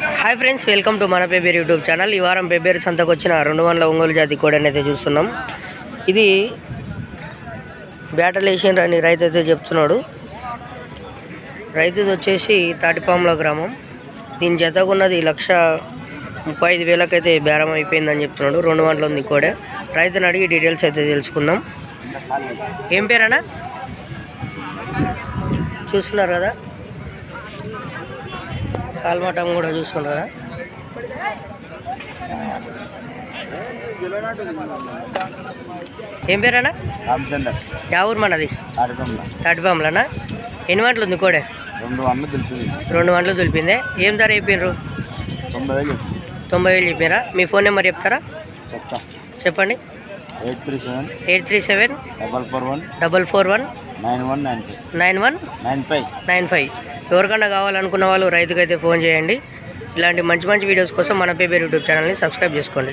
Hi friends welcome to మన paper YouTube channel ఈ వారం పేపర్ సంతకు వచ్చిన రెండు వందల ఒంగోలు జాతి కోడని అయితే చూస్తున్నాం. ఇది బ్యాటలు వేసిండ్రు అని రైతు అయితే చెప్తున్నాడు. రైతుది వచ్చేసి తాటిపాముల గ్రామం. దీని జతకున్నది లక్ష ముప్పై ఐదు వేలకైతే బేరం అయిపోయిందని చెప్తున్నాడు. రెండు వందలు ఉంది కోడే. రైతుని అడిగి డీటెయిల్స్ అయితే తెలుసుకుందాం. ఏం పేరన్నా? చూస్తున్నారు కదా? కాల్మటం కూడా చూస్తున్నారు ఏం పేరన్నా? యా ఊరు మనది? తాటిపాములనా ఎన్ని వంటలు ఉంది కోడే? రెండు వందలు తెలిసింది రెండు వంటలు దులిపిందే ఏం ధర అయిపోయినరు తొంభై వేలు తొంభై వేలు చెప్పారా మీ ఫోన్ నెంబర్ చెప్తారా? చెప్తా. చెప్పండి. Eight three seven eight three seven double four one double four one nine one nine five. Nine one? Nine five. Nine five. ఎవరికన్నా కావాలనుకున్న వాళ్ళు రైతుకైతే ఫోన్ చేయండి. ఇలాంటి మంచి మంచి వీడియోస్ కోసం మన పేపర్ యూట్యూబ్ ఛానల్ని సబ్స్క్రైబ్ చేసుకోండి.